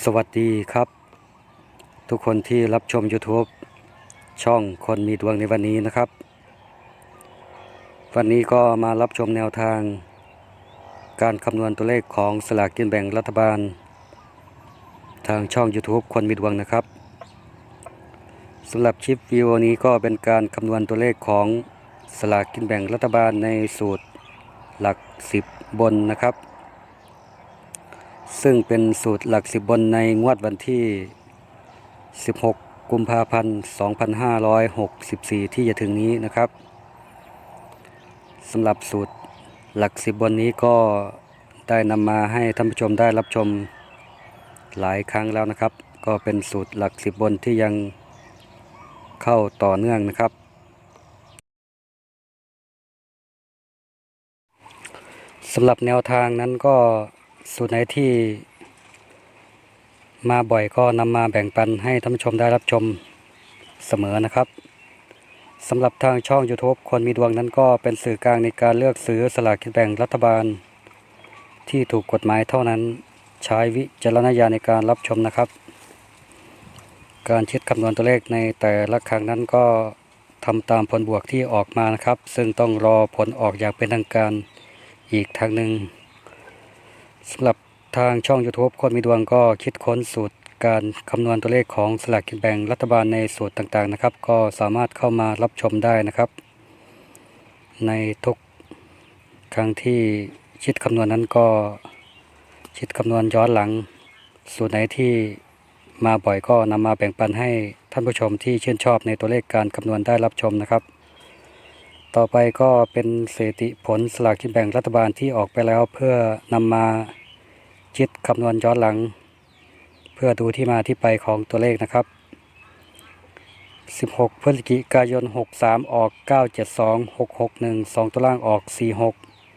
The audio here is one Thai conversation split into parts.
สวัสดีครับ ทุกคนที่รับชม YouTube ช่องคนมีดวงในวันนี้นะครับ วันนี้ก็มารับชมแนวทาง การคำนวณตัวเลขของสลากกินแบ่งรัฐบาล ทางช่อง YouTube คนมีดวงนะครับสำหรับคลิปวิดีโอนี้ก็เป็นการคำนวณตัวเลขของสลากกินแบ่งรัฐบาลในสูตรหลัก 10 บนนะครับ ซึ่งเป็นสูตรหลักสิบบนในงวดวันที่ 16 กุมภาพันธ์ 2564 ที่จะถึงนี้นะครับสำหรับสูตรหลักสิบบนนี้ก็ได้นำมาให้ท่านผู้ชมได้รับชมหลายครั้งแล้วนะครับ ก็เป็นสูตรหลักสิบบนที่ยังเข้าต่อเนื่องนะครับ สำหรับแนวทางนั้นก็ สูตรไหนที่มาบ่อยก็นำมาแบ่งปันให้ท่านผู้ชมได้รับชมเสมอนะครับสำหรับทางช่อง YouTube คนมีดวงนั้นก็เป็นสื่อกลางในการเลือกซื้อสลากกินแบ่งรัฐบาล ที่ถูกกฎหมายเท่านั้นใช้วิจารณญาณในการรับชมนะครับ การคิดคำนวณตัวเลขในแต่ละครั้งนั้นก็ทำตามผลบวกที่ออกมานะครับ ซึ่งต้องรอผลออกอย่างเป็นทางการอีกทางหนึ่ง สำหรับทางช่อง YouTube คนมีดวงก็คิดค้นสูตรการคำนวณตัวเลขของสลากกินแบ่งรัฐบาลในสูตรต่างๆนะครับ ก็สามารถเข้ามารับชมได้นะครับ ในทุกครั้งที่คิดคำนวณนั้นก็คิดคำนวณย้อนหลัง สูตรไหนที่มาบ่อยก็นำมาแบ่งปันให้ท่านผู้ชมที่ชื่นชอบในตัวเลขการคำนวณได้รับชมนะครับ ต่อไปก็เป็นสติผลสลากกินแบ่งรัฐบาลที่ออกไปแล้วเพื่อนำมาคิดคำนวณย้อนหลัง เพื่อดูที่มาที่ไปของตัวเลขนะครับ 16 พฤศจิกายน 63 ออก 972 661 2 ตัวล่างออก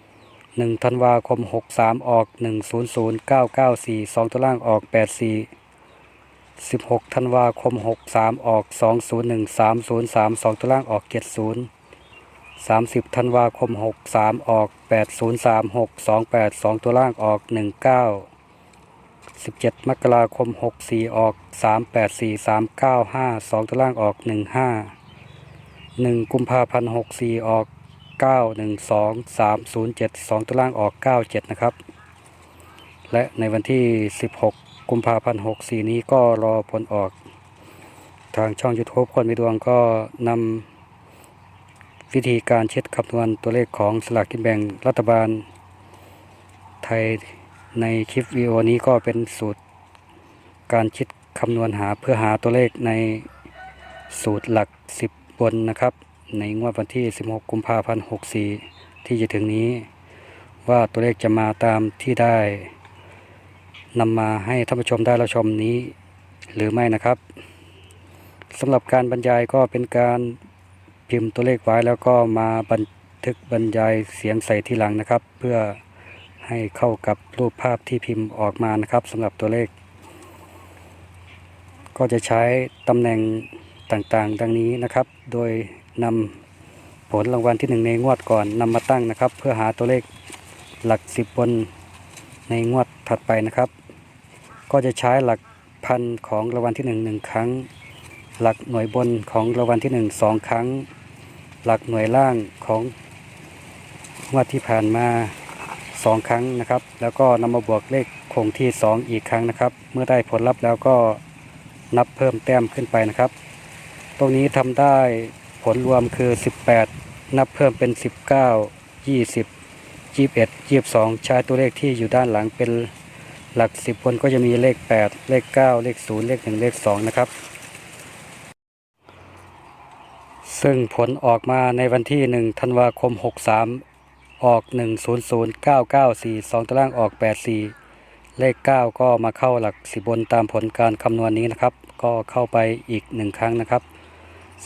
46 1 ธันวาคม 63 ออก 100 994 2 ตัวล่างออก 84 16 ธันวาคม 63 ออก 201 303 2 ตัวล่างออก 70 30 ธันวาคม 63 ออก 8036 28 2 ตัวล่างออก 19 17 มกราคม 64 ออก 384 395 2 ตัวล่างออก 15 1 กุมภาพันธ์ 64 ออก 912 307 2 ตัวล่างออก 97 นะครับ และในวันที่ 16 กุมภาพันธ์ 64 นี้ก็รอผลออก ทางช่อง YouTube คนมีดวงก็นำ วิธีการเช็ดคำนวณตัวเลขของสลากกินแบ่งรัฐบาล ไทยในคลิปวิดีโอนี้ก็เป็นสูตร การคิดคำนวณหาเพื่อหาตัวเลขในสูตรหลัก 10 บนนะครับ ในงวดวันที่ 16 กุมภาพันธ์ 64 ที่จะถึงนี้ ว่าตัวเลขจะมาตามที่ได้นำมาให้ท่านผู้ชมได้รับชมนี้ หรือไม่นะครับสำหรับการบรรยายก็เป็นการ พิมพ์ตัวเลขไว้แล้วก็มาบันทึกบรรยายเสียงใส่ที่หลังนะครับ เพื่อให้เข้ากับรูปภาพที่พิมพ์ออกมานะครับสำหรับตัวเลข ก็จะใช้ตำแหน่งต่างๆ ดังนี้นะครับ โดยนำผลรางวัลที่หนึ่งในงวดก่อนนำมาตั้งนะครับ เพื่อหาตัวเลขหลักสิบบนในงวดถัดไปนะครับ ก็จะใช้หลักพันของรางวัลที่หนึ่งหนึ่งครั้ง หลักหน่วยบนของรางวัลที่หนึ่งสองครั้ง หลักหน่วยล่างของงวดที่ผ่านมาสองครั้งนะครับ แล้วก็นำมาบวกเลขคงที่สองอีกครั้งนะครับ เมื่อได้ผลลัพธ์แล้วก็นับเพิ่มแต้มขึ้นไปนะครับ ตรงนี้ทำได้ผลรวมคือ 18 นับเพิ่มเป็น 19 20 21 22 ใช้ตัวเลขที่อยู่ด้านหลังเป็นหลัก 10บนก็จะมีเลข 8 เลข 9 เลข 0 เลข 1 เลข 2 นะครับ ซึ่งผลออกมาในวันที่ 1 ธันวาคม 63 ออก 100994 2ตารางออก 84 เลข 9 ก็มาเข้าหลักสิบบนตามผลการคำนวณนี้นะครับ ก็เข้าไปอีกหนึ่งครั้งนะครับ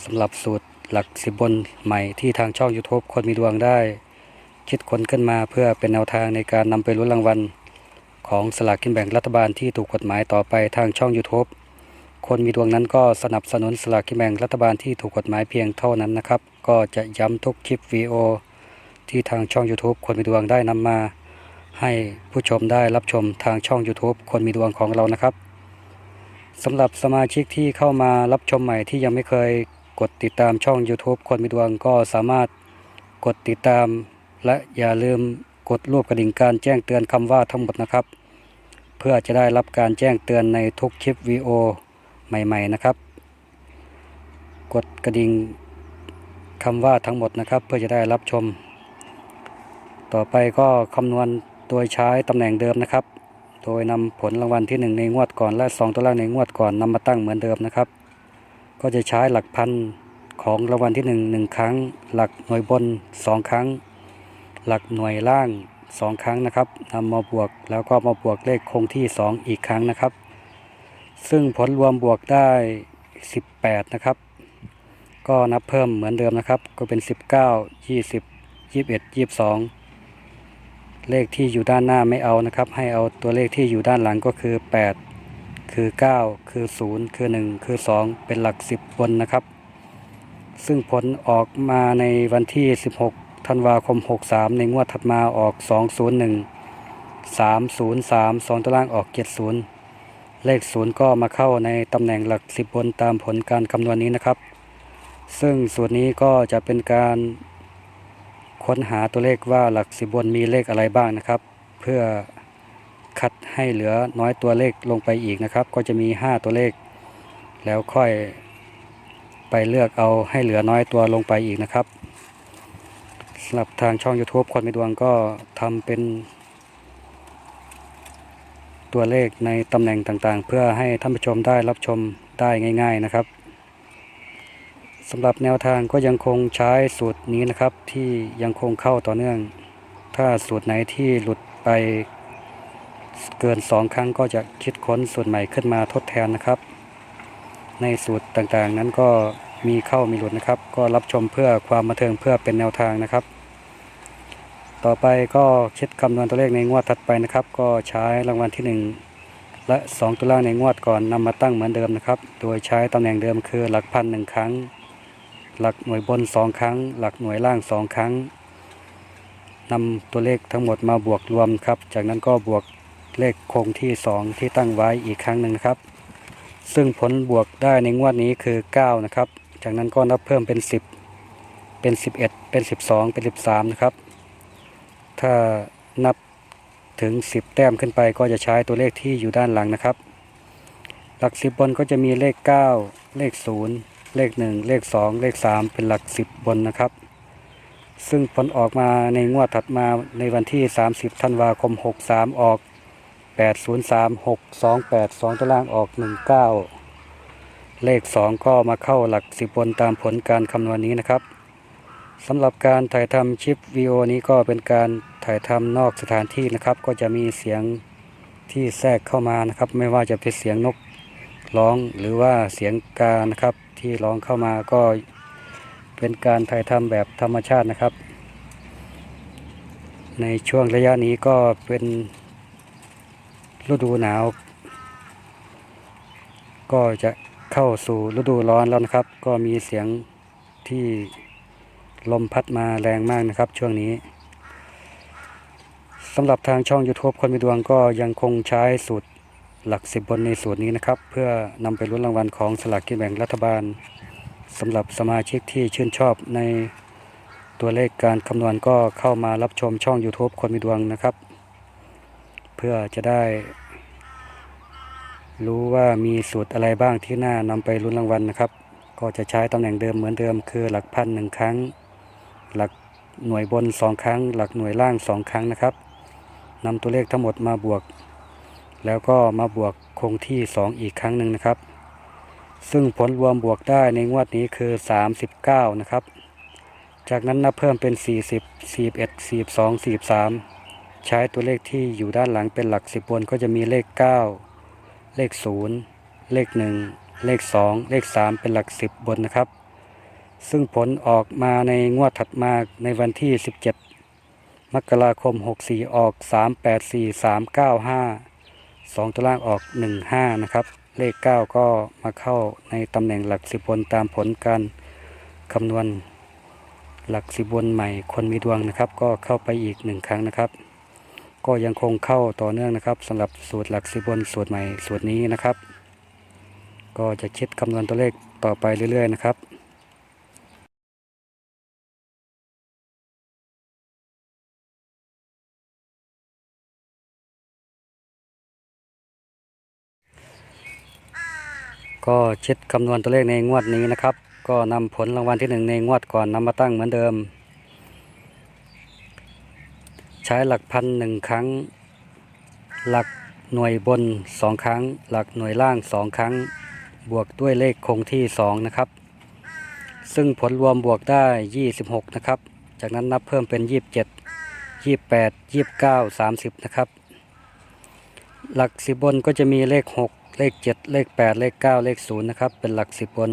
สำหรับสูตรหลักสิบบนใหม่ที่ทางช่อง YouTube คนมีดวงได้ คิดค้นขึ้นมาเพื่อเป็นแนวทางในการนำไปลุ้นรางวัลของสลากกินแบ่งรัฐบาลที่ถูกกฎหมายต่อไปทางช่อง YouTube คนมีดวงนั้นก็สนับสนุนสลากกินแบ่งรัฐบาลที่ถูกกฎหมายเพียงเท่านั้นนะครับ ก็จะย้ำทุกคลิปวีโอที่ทางช่อง YouTube คนมีดวงได้นำมา ให้ผู้ชมได้รับชมทางช่อง YouTube คนมีดวงของเรานะครับสำหรับสมาชิกที่เข้ามารับชมใหม่ที่ยังไม่เคยกดติดตามช่อง YouTube คนมีดวงก็สามารถกดติดตาม และอย่าลืมกดรูปกระดิ่งการแจ้งเตือนคำว่าทั้งหมดนะครับ เพื่อจะได้รับการแจ้งเตือนในทุกคลิปวีโอ ใหม่ๆนะครับ กดกระดิ่งคำว่าทั้งหมดนะครับ เพื่อจะได้รับชม ต่อไปก็คำนวณโดยใช้ตำแหน่งเดิมนะครับ โดยนำผลรางวัลที่ 1 ในงวดก่อนและ 2 ตัวล่างในงวดก่อนนำมาตั้งเหมือนเดิมนะครับ ก็จะใช้หลักพันของรางวัลที่1 1ครั้ง หลักหน่วยบน 2 ครั้ง หลักหน่วยล่าง 2 ครั้งนะครับนำมาบวกแล้วก็มาบวกเลขคงที่ 2 อีกครั้งนะครับ ซึ่งผลรวมบวกได้ 18 นะครับ ก็นับเพิ่มเหมือนเดิมนะครับ ก็เป็น 19 20 21 22 เลขที่อยู่ด้านหน้าไม่เอานะครับ ให้เอาตัวเลขที่อยู่ด้านหลังก็คือ 8 คือ 9 คือ 0 คือ 1 คือ 2 เป็นหลัก 10 บนนะครับ ซึ่งผลออกมาในวันที่ 16 ธันวาคม 63 ในงวดถัดมาออก 201 303 2ตัวล่างออก 70 เลข0ก็มาเข้าในตำแหน่งหลัก10บบนตามผลการคำนวณนี้นะครับ ซึ่งสูตรนี้ก็จะเป็นการค้นหาตัวเลขว่าหลักสิบบนมีเลขอะไรบ้างนะครับ เพื่อคัดให้เหลือน้อยตัวเลขลงไปอีกนะครับ ก็จะมี 5 ตัวเลข แล้วค่อยไปเลือกเอาให้เหลือน้อยตัวลงไปอีกนะครับสำหรับทางช่อง YouTube คนมีดวงก็ทำเป็น ตัวเลขในตำแหน่งต่างๆ เพื่อให้ท่านผู้ชมได้รับชมได้ง่าย ๆนะครับสำหรับแนวทางก็ยังคงใช้สูตรนี้นะครับที่ยังคงเข้าต่อเนื่อง ถ้าสูตรไหนที่หลุดไปเกิน 2 ครั้งก็จะคิดค้นสูตรใหม่ขึ้นมาทดแทนนะครับ ในสูตรต่างๆนั้นก็มีเข้ามีหลุดนะครับ ก็รับชมเพื่อความบันเทิงเพื่อเป็นแนวทางนะครับ ต่อไปก็คิดคำนวณตัวเลขในงวดถัดไปนะครับ ก็ใช้รางวัลที่ 1 และ 2ตัวล่างในงวดก่อนนำมาตั้งเหมือนเดิมนะครับ โดยใช้ตำแหน่งเดิมคือหลักพันหนึ่งครั้ง หลักหน่วยบน 2 ครั้ง หลักหน่วยล่าง 2 ครั้งนำตัวเลขทั้งหมดมาบวกรวมครับ จากนั้นก็บวกเลขคงที่ 2 ที่ตั้งไว้อีกครั้งหนึ่งนะครับ ซึ่งผลบวกได้ในงวดนี้คือ 9 นะครับ จากนั้นก็นับเพิ่มเป็น 10 เป็น 11 เป็น 12 เป็น 13 นะครับ ถ้านับถึง 10 แต้มขึ้นไปก็จะใช้ตัวเลขที่อยู่ด้านหลังนะครับ หลัก 10 บนก็จะมีเลข 9 เลข 0 เลข 1 เลข 2 เลข 3 เป็นหลัก 10 บนนะครับ ซึ่งผลออกมาในงวดถัดมาในวันที่ 30 ธันวาคม 63 ออก 803 628 2ตัวล่างออก 19 เลข 2 ก็มาเข้าหลัก 10 บนตามผลการคำนวณนี้นะครับ สำหรับการถ่ายทำคลิปวิดีโอนี้ก็เป็นการถ่ายทำนอกสถานที่นะครับ ก็จะมีเสียงที่แทรกเข้ามานะครับ ไม่ว่าจะเป็นเสียงนกร้องหรือว่าเสียงกานะครับที่ร้องเข้ามาก็เป็นการถ่ายทำแบบธรรมชาตินะครับ ในช่วงระยะนี้ก็เป็นฤดูหนาว ก็จะเข้าสู่ฤดูร้อนแล้วนะครับ ก็มีเสียงที่ ลมพัดมาแรงมากนะครับช่วงนี้สำหรับทางช่อง YouTube คนมีดวงก็ยังคงใช้สูตรหลักสิบบนในสูตรนี้นะครับ เพื่อนำไปลุ้นรางวัลของสลากกินแบ่งรัฐบาลสำหรับสมาชิกที่ชื่นชอบในตัวเลขการคำนวณก็เข้ามารับชมช่อง YouTube คนมีดวงนะครับ เพื่อจะได้ รู้ว่ามีสูตรอะไรบ้างที่น่านำไปลุ้นรางวัลนะครับ ก็จะใช้ตำแหน่งเดิมเหมือนเดิมคือหลักพันหนึ่งครั้ง หลักหน่วยบนสองครั้ง หลักหน่วยล่างสองครั้งนะครับนำตัวเลขทั้งหมดมาบวก แล้วก็มาบวกคงที่ 2 อีกครั้งหนึ่งนะครับ ซึ่งผลรวมบวกได้ในงวดนี้คือ 39 นะครับ จากนั้นนับเพิ่มเป็น 40 41 42 43 ใช้ตัวเลขที่อยู่ด้านหลังเป็นหลัก 10บนก็จะมีเลข 9 เลข 0 เลข 1 เลข 2 เลข 3 เป็นหลัก 10 บนนะครับ ซึ่งผลออกมาในงวดถัดมาในวันที่ 17 มกราคม 64 ออก 384 395 2ตัวล่างออก 15 นะครับ เลข 9 ก็มาเข้าในตำแหน่งหลัก10บนตามผลการคำนวณหลัก10บนใหม่คนมีดวงนะครับ ก็เข้าไปอีก 1 ครั้งนะครับ ก็ยังคงเข้าต่อเนื่องนะครับสำหรับสูตรหลัก10บนสูตรใหม่สูตรนี้นะครับ ก็จะคิดคำนวณตัวเลขต่อไปเรื่อยๆนะครับ ก็เช็ดคำนวณตัวเลขในงวดนี้นะครับ ก็นำผลรางวัลที่หนึ่งในงวดก่อนนำมาตั้งเหมือนเดิม ใช้หลักพันหนึ่งครั้ง หลักหน่วยบนสองครั้ง หลักหน่วยล่างสองครั้ง บวกด้วยเลขคงที่สองนะครับ ซึ่งผลรวมบวกได้ 26 นะครับ จากนั้นนับเพิ่มเป็น 27 28 29 30 นะครับ หลักสิบบนก็จะมีเลข 6 เลข 7 เลข 8 เลข 9 เลข 0 นะครับ เป็นหลักสิบบน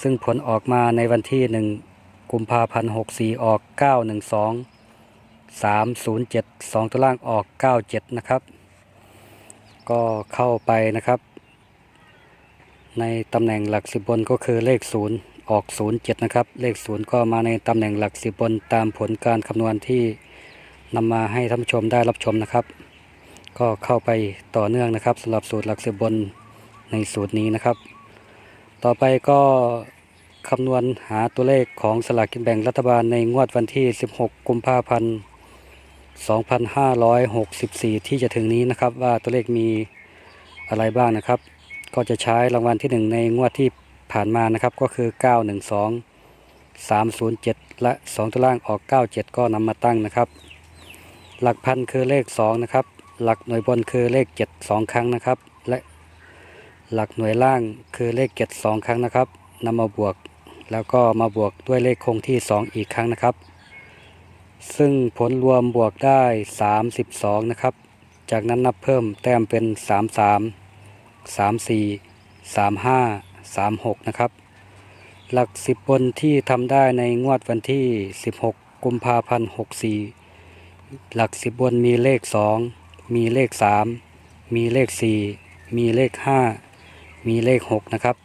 ซึ่งผลออกมาในวันที่ 1 กุมภาพันธ์64 ออก 912 307 2 ตัวล่างออก 97 นะครับ ก็เข้าไปนะครับ ในตำแหน่งหลักสิบบนก็คือเลข 0 ออก 07 นะครับ เลข 0 ก็มาในตำแหน่งหลักสิบบนตามผลการคำนวณที่นำมาให้ท่านผู้ชมได้รับชมนะครับ ก็เข้าไปต่อเนื่องนะครับสำหรับสูตรหลักสิบบนในสูตรนี้นะครับ ต่อไปก็คำนวณหาตัวเลขของสลากกินแบ่งรัฐบาลในงวดวันที่ 16 กุมภาพันธ์ 2564 ที่จะถึงนี้นะครับว่าตัวเลขมีอะไรบ้างนะครับ ก็จะใช้รางวัลที่ 1 ในงวดที่ผ่านมานะครับก็คือ 912 307 และ 2 ตัวล่างออก 97 ก็นำมาตั้งนะครับ หลักพันคือเลข 2 นะครับ หลักหน่วยบนคือเลข 7 2 ครั้งนะครับ และหลักหน่วยล่างคือเลข 7 2 ครั้งนะครับนำมาบวกแล้วก็มาบวกด้วยเลขคงที่ 2 อีกครั้งนะครับ ซึ่งผลรวมบวกได้ 32 นะครับ จากนั้นนับเพิ่มแต้มเป็น 33 34 35 36 นะครับ หลัก 10 บนที่ทำได้ในงวดวันที่ 16 กุมภาพันธ์ 64 หลัก 10 บนมีเลข 2 มีเลข 3 มีเลข 4 มีเลข 5 มีเลข 6 นะครับ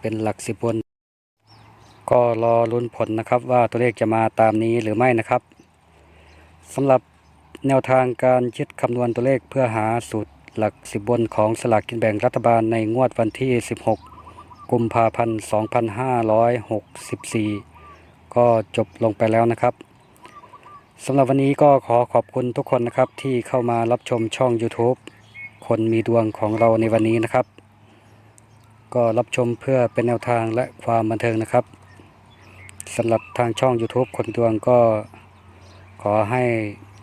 เป็นหลัก10บน ก็รอลุ้นผลนะครับว่าตัวเลขจะมาตามนี้หรือไม่นะครับสำหรับแนวทางการคิดคำนวณตัวเลขเพื่อหาสูตรหลัก10บนของสลากกินแบ่งรัฐบาลในงวดวันที่ 16 กุมภาพันธ์ 2564 ก็จบลงไปแล้วนะครับ สำหรับวันนี้ก็ขอขอบคุณทุกคนนะครับที่เข้ามารับชมช่อง YouTube คนมีดวงของเราในวันนี้นะครับ ก็รับชมเพื่อเป็นแนวทางและความบันเทิงนะครับสำหรับทางช่อง YouTube คนดวงก็ขอให้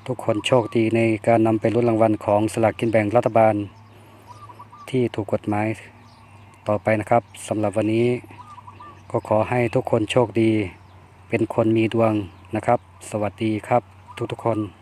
ทุกคนโชคดีในการนำไปลุ้นรางวัลของสลากกินแบ่งรัฐบาล ที่ถูกกฎหมายต่อไปนะครับสำหรับวันนี้ ก็ขอให้ทุกคนโชคดี เป็นคนมีดวงนะครับ สวัสดีครับทุกๆคน